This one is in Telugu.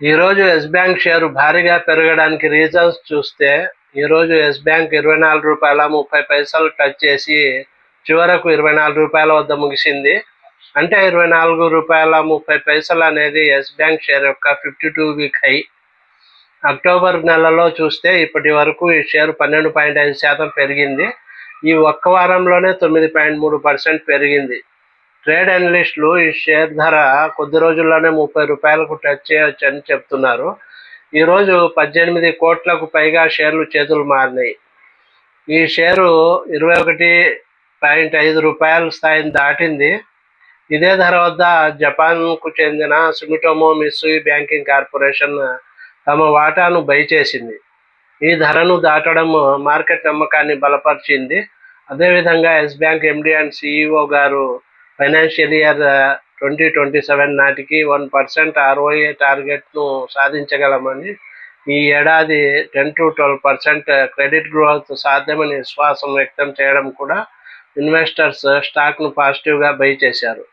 ఈరోజు ఎస్ బ్యాంక్ షేరు భారీగా పెరగడానికి రీజన్స్ చూస్తే ఈరోజు ఎస్ బ్యాంక్ ఇరవై నాలుగు రూపాయల ముప్పై పైసలు టచ్ చేసి చివరకు ఇరవై నాలుగు రూపాయల వద్ద ముగిసింది. అంటే ఇరవై నాలుగు రూపాయల ముప్పై పైసలు అనేది ఎస్ బ్యాంక్ షేర్ యొక్క fifty two week high October నెలలో చూస్తే ఇప్పటి వరకు ఈ షేర్ పన్నెండు పాయింట్ ఐదు శాతం పెరిగింది. ఈ ఒక్క వారంలోనే తొమ్మిది పాయింట్ మూడు పర్సెంట్ పెరిగింది. ట్రేడ్ అనలిస్టులు ఈ షేర్ ధర కొద్ది రోజుల్లోనే ముప్పై రూపాయలకు టచ్ చేయొచ్చని చెప్తున్నారు. ఈరోజు పద్దెనిమిది కోట్లకు పైగా షేర్లు చేతులు మారినాయి. ఈ షేరు ఇరవై ఒకటి పాయింట్ ఐదు రూపాయల స్థాయిని దాటింది. ఇదే ధర వద్ద జపాన్కు చెందిన సుమిటోమో మిస్సుయి బ్యాంకింగ్ కార్పొరేషన్ తమ వాటాను బై చేసింది. ఈ ధరను దాటడం మార్కెట్ నమ్మకాన్ని బలపరిచింది. అదేవిధంగా yes bank MD and CEO గారు financial year twenty twenty seven నాటికి వన్ పర్సెంట్ ఆర్ఓఏ టార్గెట్ను సాధించగలమని ఈ ఏడాది ten to twelve percent credit growth సాధ్యమని విశ్వాసం వ్యక్తం చేయడం కూడా ఇన్వెస్టర్స్ స్టాక్ను పాజిటివ్గా బై చేశారు.